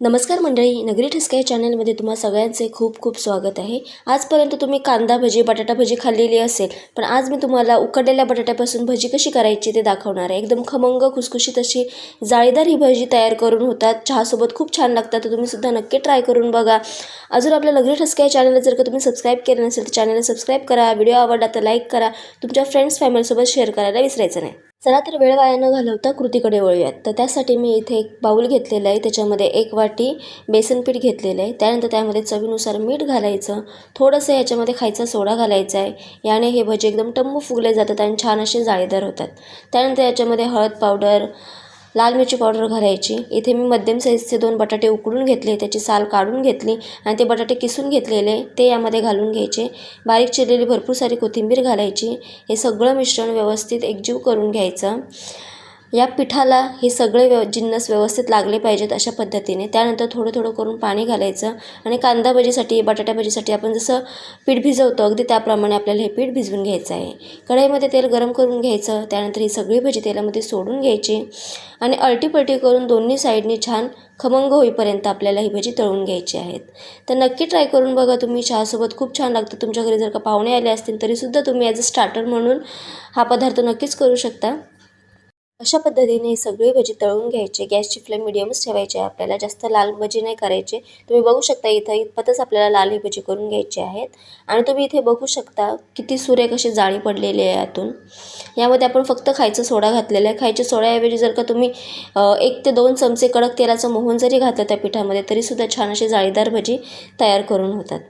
नमस्कार मंडळी नगरी ठसका या चॅनलमध्ये तुम्हा सगळ्यांचे खूप खूप स्वागत आहे. आजपर्यंत तुम्ही कांदा भजी बटाटा भजी खाल्लेली असेल पण आज मी तुम्हाला उकडलेल्या बटाट्यापासून भजी कशी करायची ते दाखवणार आहे. एकदम खमंग खुसखुशीत अशी जाळीदार ही भजी तयार करून होतात. चहासोबत खूप छान लागतात तर तुम्ही सुद्धा नक्की ट्राय करून बघा. अजून आपल्या नगरी ठसका या चॅनलला जर का तुम्ही सबस्क्राईब केलं नसेल तर चॅनलला सबस्क्राईब करा. व्हिडिओ आवडला तर लाईक करा. तुमच्या फ्रेंड्स फॅमिलीसोबत शेअर करायला विसरायचं नाही. चला तर वेळ वाया न घालवता कृतीकडे वळूयात. तर त्यासाठी मी इथे एक बाऊल घेतलेला आहे. त्याच्यामध्ये एक वाटी बेसन पीठ घेतलेलं आहे. त्यानंतर त्यामध्ये चवीनुसार मीठ घालायचं. थोडंसं याच्यामध्ये खायचा सोडा घालायचा आहे. याने हे भजे एकदम टम्म फुगले जातात आणि छान असे जाळीदार होतात. त्यानंतर याच्यामध्ये हळद पावडर लाल मिरची पावडर घालायची. इथे मी मध्यम साईजचे दोन बटाटे उकडून घेतले. त्याची साल काढून घेतली आणि ते बटाटे किसून घेतलेले ते यामध्ये घालून घ्यायचे. बारीक चिरलेली भरपूर सारी कोथिंबीर घालायची. हे सगळं मिश्रण व्यवस्थित एकजीव करून घ्यायचं. या पिठाला हे सगळे व्यव जिन्नस व्यवस्थित लागले पाहिजेत अशा पद्धतीने. त्यानंतर थोडं थोडं करून पाणी घालायचं आणि कांदा भजीसाठी बटाटा भजीसाठी आपण जसं पीठ भिजवतो अगदी त्याप्रमाणे आपल्याला हे पीठ भिजवून घ्यायचं आहे. कढईमध्ये तेल गरम करून घ्यायचं त्यानंतर ही सगळी भजी तेलामध्ये सोडून घ्यायची आणि अळटीपळटी करून दोन्ही साईडनी छान खमंग होईपर्यंत आपल्याला ही भजी तळून घ्यायची आहेत. तर नक्की ट्राय करून बघा तुम्ही चहासोबत खूप छान लागतं. तुमच्या घरी जर का पाहुणे आले असतील तरीसुद्धा तुम्ही ॲज अ स्टार्टर म्हणून हा पदार्थ नक्कीच करू शकता. अशा पद्धतीने सगळी भजी तळून घ्यायची. गॅसची फ्लेम मिडियमच ठेवायची आहे. आपल्याला जास्त लाल भजी नाही करायची. तुम्ही बघू शकता इथं इतपतच आपल्याला लाल ही भजी करून घ्यायची आहेत. आणि तुम्ही इथे बघू शकता किती सुरेख अशी जाळी पडलेली आहे यातून. यामध्ये आपण फक्त खायचं सोडा घातलेला आहे. खायच्या सोड्याऐवजी जर का तुम्ही एक ते दोन चमचे कडक तेलाचं मोहन जरी घातलं त्या पिठामध्ये तरीसुद्धा छान अशी जाळीदार भजी तयार करून होतात.